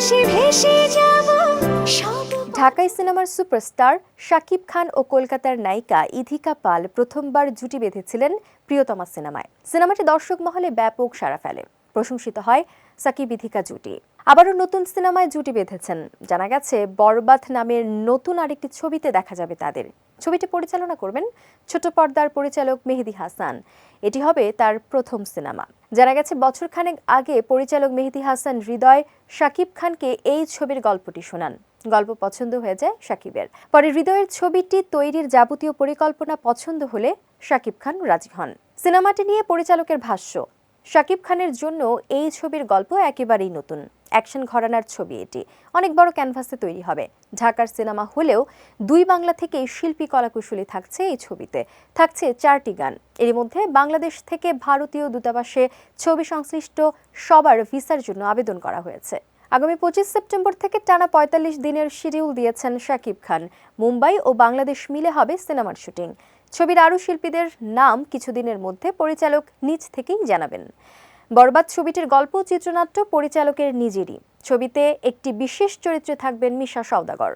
যাব ঢাকাই সিনেমার সুপারস্টার শাকিব খান ও কলকাতার নায়িকা ইধিকা পাল প্রথমবার জুটি বেঁধেছিলেন প্রিয়তমা সিনেমায়। সিনেমাটি দর্শক মহলে ব্যাপক সাড়া ফেলে। প্রশংসিত হয় সাকিব ইধিকা জুটি। আবারও নতুন সিনেমায় জুটি বেঁধেছেন। জানা গেছে, বরবাদ নামের নতুন আরেকটি ছবিতে দেখা যাবে তাদের। ছবিটি পরিচালনা করবেন ছোট পর্দার পরিচালক মেহেদি হাসান। এটি হবে তার প্রথম সিনেমা। জানা গেছে, বছরখানেক আগে পরিচালক মেহেদি হাসান হৃদয় শাকিব খানকে এই ছবির গল্পটি শোনান। গল্প পছন্দ হয়ে যায় শাকিবের। পরে হৃদয়ের ছবিটি তৈরির যাবতীয় পরিকল্পনা পছন্দ হলে শাকিব খান রাজি হন। সিনেমাটি নিয়ে পরিচালকের ভাষ্য, শাকিব খানের জন্য এই ছবির গল্প একেবারেই নতুন। অ্যাকশন ঘরানার ছবি এটি। অনেক বড় ক্যানভাসে তৈরি হবে। ঢাকার সিনেমা হলেও দুই বাংলা থেকেই শিল্পী কলাকুশলী থাকছে এই ছবিতে। থাকছে চারটি গান। এর মধ্যে বাংলাদেশ থেকে ভারতীয় দূতাবাসে ছবি সংশ্লিষ্ট সবার ভিসার জন্য আবেদন করা হয়েছে। আগামী পঁচিশ সেপ্টেম্বর থেকে টানা পঁয়তাল্লিশ দিনের শিডিউল দিয়েছেন শাকিব খান। মুম্বাই ও বাংলাদেশ মিলে হবে সিনেমার শুটিং। ছবির আরও শিল্পীদের নাম কিছুদিনের মধ্যে পরিচালক নিজ থেকেই জানাবেন। বরবাদ ছবিটির গল্প চিত্রনাট্য পরিচালকের নিজেরই। ছবিতে একটি বিশেষ চরিত্রে থাকবেন মিশা সওদাগর।